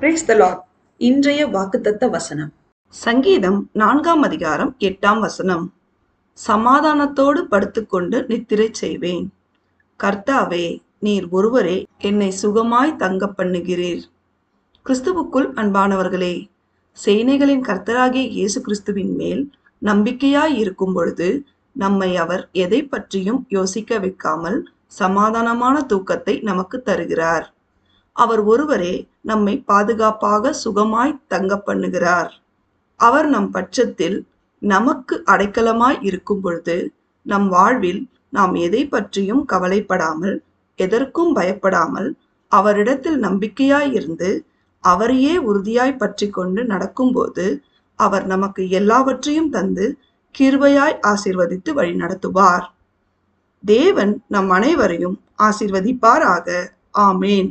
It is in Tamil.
பிரேஸ் த லார்ட் இன்றைய வாக்குத்தத்த வசனம். சங்கீதம் நான்காம் அதிகாரம் எட்டாம் வசனம். சமாதானத்தோடு படுத்துக்கொண்டு நித்திரை செய்வேன். கர்த்தாவே நீர் ஒருவரே என்னை சுகமாய் தங்க பண்ணுகிறீர். கிறிஸ்துவுக்குள் அன்பானவர்களே சேனைகளின் கர்த்தராகிய இயேசு கிறிஸ்துவின் மேல் நம்பிக்கையாய் இருக்கும் பொழுது நம்மை அவர் எதை பற்றியும் யோசிக்க வைக்காமல் சமாதானமான தூக்கத்தை நமக்கு தருகிறார். அவர் ஒருவரே நம்மை பாதுகாப்பாக சுகமாய் தங்க பண்ணுகிறார். அவர் நம் பட்சத்தில் நமக்கு அடைக்கலமாய் இருக்கும் பொழுது நம் வாழ்வில் நாம் எதை பற்றியும் கவலைப்படாமல் எதற்கும் பயப்படாமல் அவரிடத்தில் நம்பிக்கையாய் இருந்து அவரையே உறுதியாய் பற்றி கொண்டு நடக்கும்போது அவர் நமக்கு எல்லாவற்றையும் தந்து கிருபையாய் ஆசீர்வதித்து வழி நடத்துவார். தேவன் நம் அனைவரையும் ஆசிர்வதிப்பாராக. ஆமேன்.